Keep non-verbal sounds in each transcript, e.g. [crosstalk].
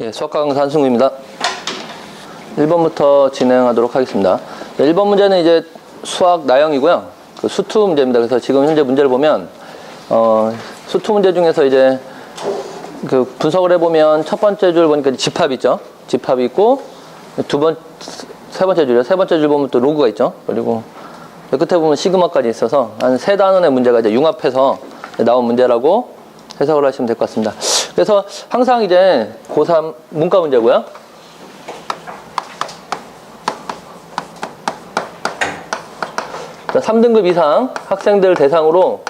예, 수학과 강사 한승우입니다. 1번부터 진행하도록 하겠습니다. 1번 문제는 이제 수학 나형이고요. 그 수투 문제입니다. 그래서 지금 현재 문제를 보면, 어, 수투 문제 중에서 이제 그 분석을 해보면 첫 번째 줄 보니까 집합 있죠. 집합이 있고, 두 번, 세 번째 줄이요. 세 번째 줄 보면 또 로그가 있죠. 그리고 끝에 보면 시그마까지 있어서 한 세 단원의 문제가 이제 융합해서 나온 문제라고 해석을 하시면 될 것 같습니다. 그래서 항상 이제 고3 문과 문제고요. 자, 3등급 이상 학생들 대상으로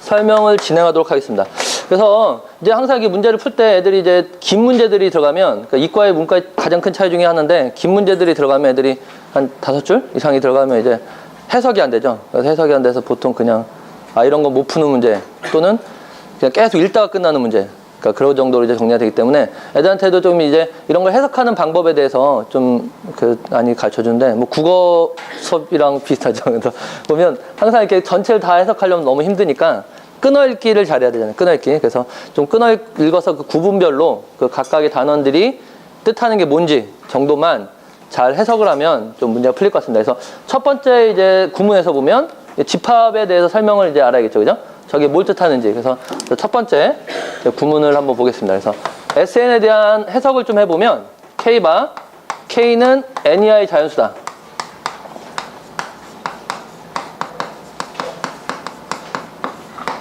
설명을 진행하도록 하겠습니다. 그래서 이제 항상 이 문제를 풀 때 애들이 이제 긴 문제들이 들어가면 그러니까 이과의 문과의 가장 큰 차이 중에 하나인데 긴 문제들이 들어가면 애들이 한 다섯 줄 이상이 들어가면 이제 해석이 안 되죠. 그래서 해석이 안 돼서 보통 그냥 아 이런 거 못 푸는 문제 또는 그냥 계속 읽다가 끝나는 문제. 그러니까 그런 정도로 이제 정리가 되기 때문에 애들한테도 좀 이제 이런 걸 해석하는 방법에 대해서 좀 그 많이 가르쳐 주는데 뭐 국어 수업이랑 비슷하죠. [laughs] 그래서 보면 항상 이렇게 전체를 다 해석하려면 너무 힘드니까 끊어 읽기를 잘해야 되잖아요. 끊어 읽기. 그래서 좀 끊어 읽- 읽어서 그 구분별로 그 각각의 단원들이 뜻하는 게 뭔지 정도만 잘 해석을 하면 좀 문제가 풀릴 것 같습니다. 그래서 첫 번째 이제 구문에서 보면 집합에 대해서 설명을 이제 알아야겠죠. 그죠? 저게 뭘 뜻하는지. 그래서 첫 번째 구문을 한번 보겠습니다. 그래서 SN에 대한 해석을 좀 해보면 K바 K는 N 이하의 자연수다.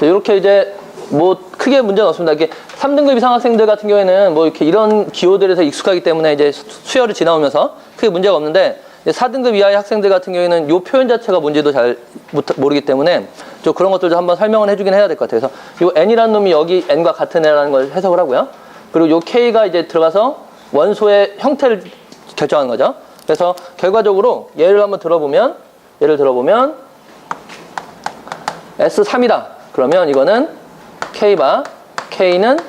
이렇게 이제 뭐 크게 문제는 없습니다. 이게 3등급 이상 학생들 같은 경우에는 뭐 이렇게 이런 기호들에서 익숙하기 때문에 이제 수- 수열을 지나오면서 크게 문제가 없는데 4등급 이하의 학생들 같은 경우에는 이 표현 자체가 뭔지도 잘 못- 모르기 때문에 좀 그런 것들도 한번 설명을 해주긴 해야 될 것 같아요. 그래서 이 n이라는 놈이 여기 n과 같은 애라는 걸 해석을 하고요. 그리고 이 k가 이제 들어가서 원소의 형태를 결정하는 거죠. 그래서 결과적으로 예를 한번 들어보면 예를 들어보면 S3이다. 그러면 이거는 K바 K는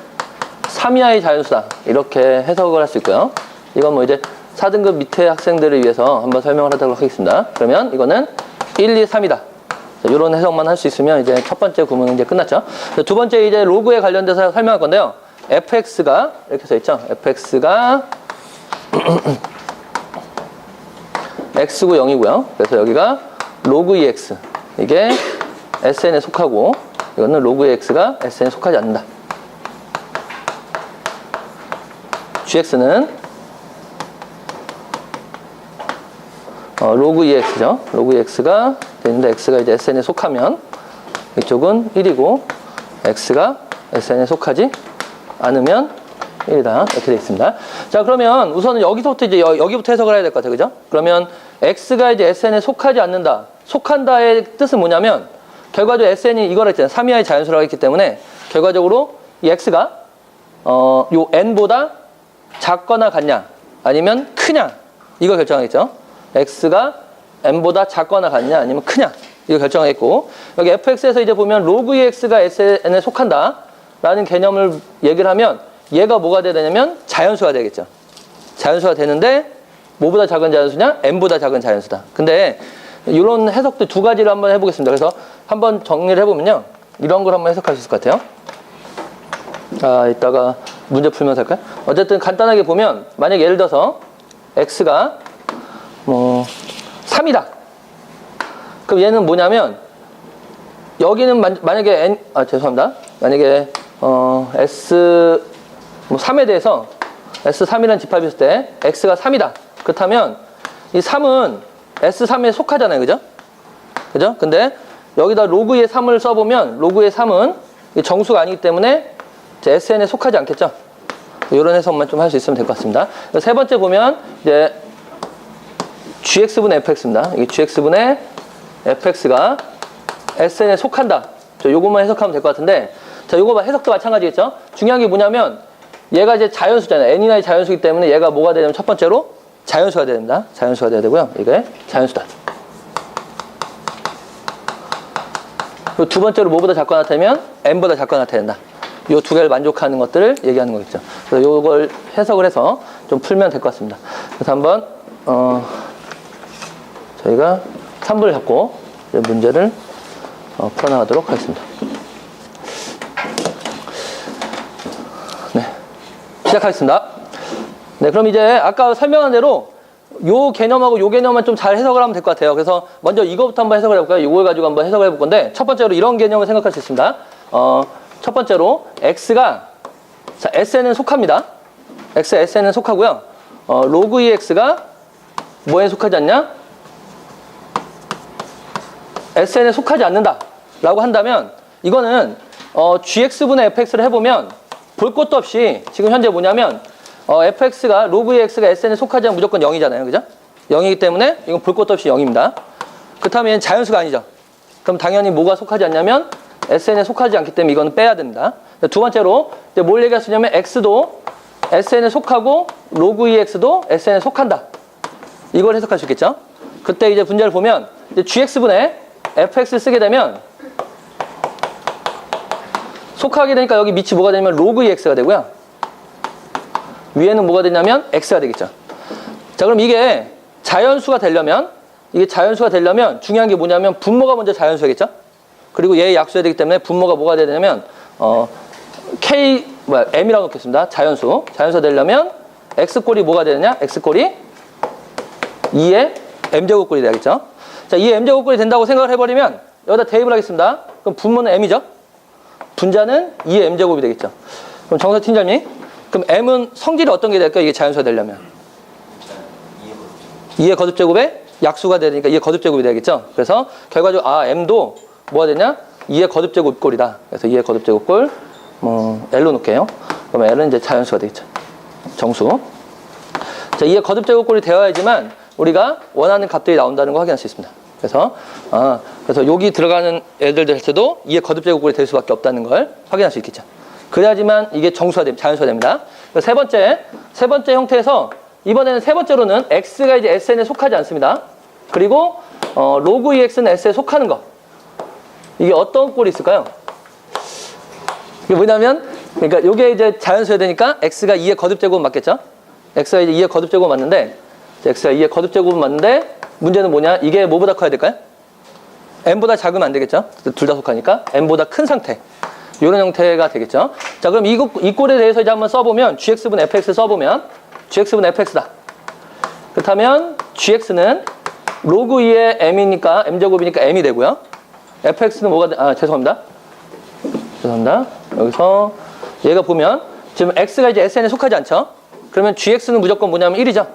3 이하의 자연수다. 이렇게 해석을 할 수 있고요. 이건 뭐 이제 4등급 밑에 학생들을 위해서 한번 설명을 하도록 하겠습니다. 그러면 이거는 1, 2, 3이다. 이런 해석만 할 수 있으면 이제 첫 번째 구문은 이제 끝났죠. 자, 두 번째 이제 로그에 관련돼서 설명할 건데요. fx가 이렇게 써 있죠. fx가 x고 0이고요. 그래서 여기가 로그 2x. 이게 SN에 속하고 이거는 로그 x가 SN에 속하지 않는다. gx는 어, 로그 2x죠. 로그 2x가 되는데 x가 이제 SN에 속하면 이쪽은 1이고 x가 SN에 속하지 않으면 1이다. 이렇게 되어 있습니다. 자, 그러면 우선은 여기서부터 이제 여, 여기부터 해석을 해야 될 것 같아요. 그죠? 그러면 x가 이제 SN에 속하지 않는다. 속한다의 뜻은 뭐냐면 결과적으로 SN이 이거라 했잖아요. 3 이하의 자연수라고 했기 때문에 결과적으로 이 x가 어, 요 n보다 작거나 같냐 아니면 크냐 이거 결정하겠죠. X가 n보다 작거나 같냐 아니면 크냐 이거 결정하겠고 여기 fx에서 이제 보면 로그 2x가 sn에 속한다 라는 개념을 얘기를 하면 얘가 뭐가 돼야 되냐면 자연수가 되겠죠. 자연수가 되는데 뭐보다 작은 자연수냐? n보다 작은 자연수다. 근데 이런 해석도 두 가지를 한번 해보겠습니다. 그래서 한번 정리를 해보면요. 이런 걸 한번 해석할 수 있을 것 같아요. 아, 이따가 문제 풀면서 할까요? 어쨌든 간단하게 보면 만약 예를 들어서 x가 뭐 3이다. 그럼 얘는 뭐냐면 여기는 만, 만약에 n 아 죄송합니다. 만약에 어 s 뭐 3에 대해서 s3이라는 집합이 있을 때 x가 3이다. 그렇다면 이 3은 s3에 속하잖아요. 그죠? 그죠? 근데 여기다 로그의 3을 써보면 로그의 3은 이 정수가 아니기 때문에 이제 SN에 속하지 않겠죠? 이런 해석만 좀 할 수 있으면 될 것 같습니다. 세 번째 보면 이제 gx분의 fx입니다. 이게 gx분의 fx가 SN에 속한다. 저 요것만 해석하면 될 것 같은데 자 요거 봐 해석도 마찬가지겠죠? 중요한 게 뭐냐면 얘가 이제 자연수잖아요. n이나의 자연수이기 때문에 얘가 뭐가 되냐면 첫 번째로 자연수가 됩니다. 자연수가 돼야 되고요. 이게 자연수다. 두 번째로 뭐보다 작거나 나타내면 n보다 작거나 나타낸다. 이두 개를 만족하는 것들을 얘기하는 거겠죠. 그래서 요걸 해석을 해서 좀 풀면 될 것 같습니다. 그래서 한번 어 저희가 3분을 잡고 문제를 어, 풀어나가도록 하겠습니다. 네, 시작하겠습니다. 네, 그럼 이제 아까 설명한 대로 요 개념하고 요 개념만 좀 잘 해석을 하면 될 것 같아요. 그래서 먼저 이거부터 한번 해석을 해볼까요? 이걸 가지고 한번 해석을 해볼 건데 첫 번째로 이런 개념을 생각할 수 있습니다. 어, 첫 번째로 x가 자, SN은 속합니다. x, SN은 속하고요. 어, 로그 EX가 뭐에 속하지 않냐? SN에 속하지 않는다. 라고 한다면 이거는 어, GX분의 FX를 해보면 볼 것도 없이 지금 현재 뭐냐면 어, FX가 로그 EX가 SN에 속하지 않으면 무조건 0이잖아요. 그죠? 0이기 때문에 이건 볼 것도 없이 0입니다. 그렇다면 자연수가 아니죠. 그럼 당연히 뭐가 속하지 않냐면 SN에 속하지 않기 때문에 이거는 빼야 됩니다. 두 번째로 이제 뭘 얘기할 수 있냐면 X도 SN에 속하고 로그 EX도 SN에 속한다. 이걸 해석할 수 있겠죠? 그때 이제 분자를 보면 이제 GX분의 FX 쓰게 되면 속하게 되니까 여기 밑이 뭐가 되냐면 로그 EX가 되고요. 위에는 뭐가 되냐면 X가 되겠죠. 자, 그럼 이게 자연수가 되려면 이게 자연수가 되려면 중요한 게 뭐냐면 분모가 먼저 자연수겠죠? 그리고 얘 약수해야 되기 때문에 분모가 뭐가 돼야 되냐면 어 K 뭐야 M이라고 놓겠습니다. 자연수. 자연수 되려면 X 꼴이 뭐가 되느냐? X 꼴이 2의 M제곱 꼴이 되겠죠? 자, 2의 M제곱 꼴이 된다고 생각을 해버리면 여기다 대입을 하겠습니다. 그럼 분모는 M이죠? 분자는 2의 M제곱이 되겠죠? 그럼 정서 팀장님, 그럼 M은 성질이 어떤 게 될까요? 이게 자연수가 되려면? 2의 거듭제곱에 약수가 되니까 2의 거듭제곱이 되겠죠? 그래서 결과적으로 아 M도 뭐가 되냐? 2의 거듭제곱 꼴이다. 그래서 2의 거듭제곱 꼴 뭐, L로 놓을게요. 그러면 L은 이제 자연수가 되겠죠. 정수. 자, 2의 거듭제곱 꼴이 되어야지만 우리가 원하는 값들이 나온다는 거 확인할 수 있습니다. 그래서 아, 그래서 여기 들어가는 애들 될 때도 2의 거듭 제곱 꼴이 될 수밖에 없다는 걸 확인할 수 있겠죠. 그래야지만 이게 정수가 됩니다. 자연수가 됩니다. 그래서 세 번째, 세 번째 형태에서 이번에는 세 번째로는 x가 이제 sn에 속하지 않습니다. 그리고 어, 로그 ex는 s에 속하는 거. 이게 어떤 꼴이 있을까요? 이게 뭐냐면, 그러니까 이게 이제 자연수야 되니까 x가 2의 거듭제곱 맞겠죠? x가 이제 2의 거듭제곱 맞는데, x가 2의 거듭 제곱 맞는데, 문제는 뭐냐? 이게 뭐보다 커야 될까요? n보다 작으면 안 되겠죠? 둘 다 속하니까. n보다 큰 상태. 이런 형태가 되겠죠? 자, 그럼 이, 이 꼴에 대해서 이제 한번 써보면, gx분 fx 써보면, gx분 fx다. 그렇다면, gx는 로그 2의 m이니까, m제곱이니까 m이 되고요. fx는 뭐가, 돼? 아, 죄송합니다. 죄송합니다. 여기서 얘가 보면 지금 x가 이제 sn에 속하지 않죠? 그러면 gx는 무조건 뭐냐면 1이죠.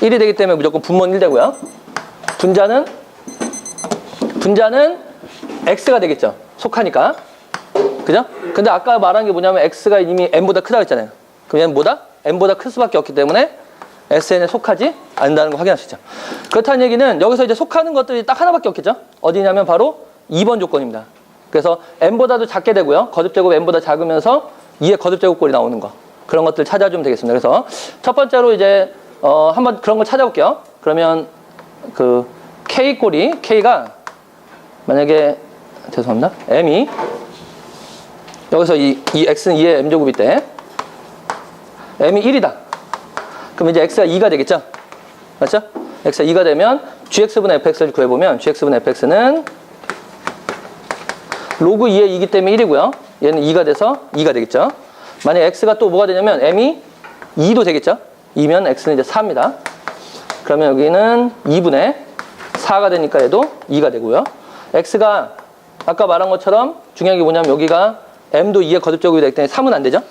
1이 되기 때문에 무조건 분모는 1 되고요. 분자는 분자는 x가 되겠죠. 속하니까. 그죠? 근데 아까 말한 게 뭐냐면 x가 이미 n보다 크다고 했잖아요. 그럼 뭐다? n보다 클 수밖에 없기 때문에 sn에 속하지 않는다는 거 있죠. 그렇다는 얘기는 여기서 이제 속하는 것들이 딱 하나밖에 없겠죠? 어디냐면 바로 2번 조건입니다. 그래서 n보다도 작게 되고요. 거듭제곱 n보다 작으면서 2의 거듭제곱꼴이 나오는 거. 그런 것들 찾아주면 되겠습니다. 그래서 첫 번째로 이제 어, 한번 그런 걸 찾아볼게요. 그러면 그 k꼴이 k가 만약에 죄송합니다. m이 여기서 이, 이 x는 2의 m제곱일 때 m이 1이다. 그럼 이제 x가 2가 되겠죠? 맞죠? x가 2가 되면 gx분의 fx를 구해보면 gx분의 fx는 로그 2의 2기 때문에 1이고요. 얘는 2가 돼서 2가 되겠죠. 만약 x가 또 뭐가 되냐면 m이 2도 되겠죠. 2면 x는 이제 4입니다. 그러면 여기는 2분의 4가 되니까 얘도 2가 되고요. x가 아까 말한 것처럼 중요한 게 뭐냐면 여기가 m도 2의 거듭제곱이 되기 때문에 3은 안 되죠.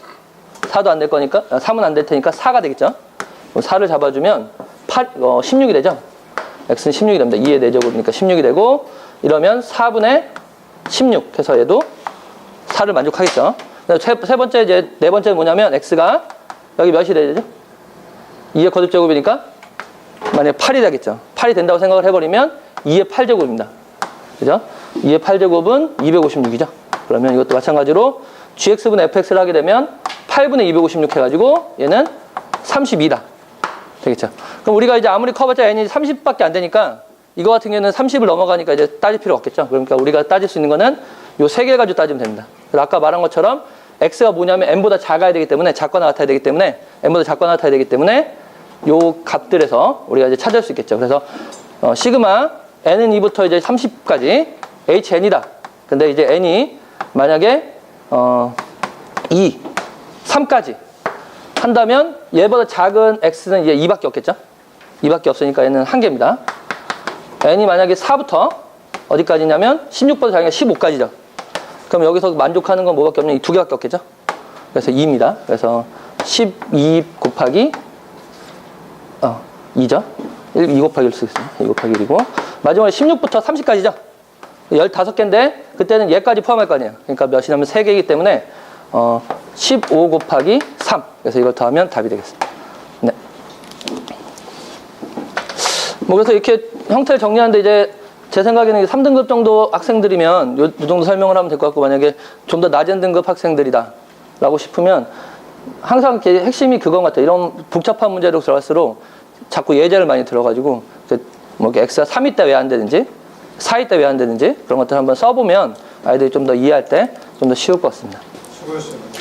4도 안 될 거니까 3은 안 될 테니까 4가 되겠죠. 4를 잡아주면 8, 어, 16이 되죠. x는 16이 됩니다. 2의 4제곱이니까 16이 되고 이러면 4분의 16 해서 얘도 4를 만족하겠죠. 세, 세 번째 이제 네 번째는 뭐냐면 x가 여기 몇이 되죠? 2의 거듭 제곱이니까 만약에 8이 되겠죠. 8이 된다고 생각을 해버리면 2의 8제곱입니다. 그죠? 2의 8제곱은 256이죠. 그러면 이것도 마찬가지로 gx분의 fx를 하게 되면 8분의 256 해가지고 얘는 32다. 되겠죠. 그럼 우리가 이제 아무리 커봤자 n이 30밖에 안 되니까 이거 같은 경우는 30을 넘어가니까 이제 따질 필요 없겠죠. 그러니까 우리가 따질 수 있는 거는 요 세 개 가지고 따지면 됩니다. 아까 말한 것처럼 x가 뭐냐면 n보다 작아야 되기 때문에 작거나 같아야 되기 때문에 n보다 작거나 같아야 되기 때문에 요 값들에서 우리가 이제 찾을 수 있겠죠. 그래서 어, 시그마 n은 2부터 이제 30까지 hn이다. 근데 이제 n이 만약에 어, 2, 3까지 한다면 얘보다 작은 x는 이제 2밖에 없겠죠? 2밖에 없으니까 얘는 한 개입니다. n이 만약에 4부터 어디까지냐면 16보다 작으니까 15까지죠. 그럼 여기서 만족하는 건 뭐밖에 없냐? 이두 개밖에 없겠죠? 그래서 2입니다. 그래서 12 곱하기 어, 2죠? 1, 2 곱하기 1을 쓰겠습니다. 2 곱하기 1이고 마지막에 16부터 30까지죠? 15개인데 그때는 얘까지 포함할 거 아니에요. 그러니까 몇이냐면 3개이기 때문에 어, 15 곱하기 3 그래서 이걸 더하면 답이 되겠습니다. 네. 뭐 그래서 이렇게 형태를 정리하는데 이제 제 생각에는 3등급 정도 학생들이면 요, 요 정도 설명을 하면 될 것 같고 만약에 좀 더 낮은 등급 학생들이다 라고 싶으면 항상 핵심이 그건 같아요. 이런 복잡한 문제로 들어갈수록 자꾸 예제를 많이 들어가지고 뭐 이렇게 x가 3일 때왜안 되는지 4일 때왜안 되는지 그런 것들 한번 써보면 아이들이 좀 더 이해할 때 좀 더 쉬울 것 같습니다. 수고하셨습니다.